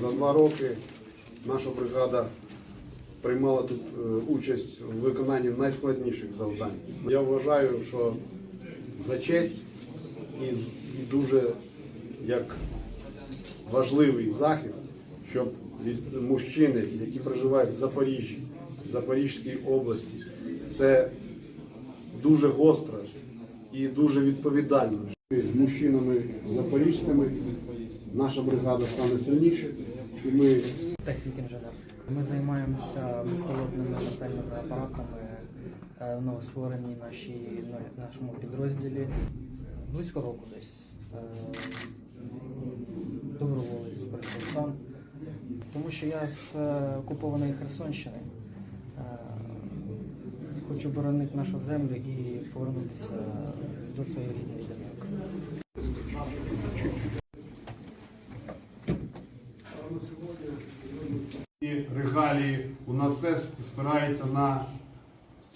За два роки наша бригада приймала тут е, участь в виконанні найскладніших завдань. Я вважаю, що за честь і, дуже як важливий захід, щоб мужчини, які проживають в Запоріжжі, Запорізькій області, це дуже гостро і дуже відповідально. З мужчинами запоріжцями наша бригада стане сильніше, і ми технік інженер. Ми займаємося безпілотними летальними апаратами е, в новоствореній на- нашому підрозділі. Близько року десь. Е, Доброволець прийшов сам. Тому що я з е, окупованої Херсонщини. Хочу боронити нашу землю і повернутися до своєї рідної домівки. І регалії у нас все спирається на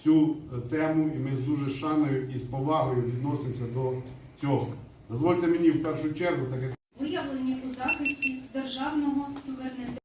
цю тему, і ми з дуже шаною і з повагою відносимося до цього. Дозвольте мені в першу чергу, так як виявлені у захисті державного суверенітету.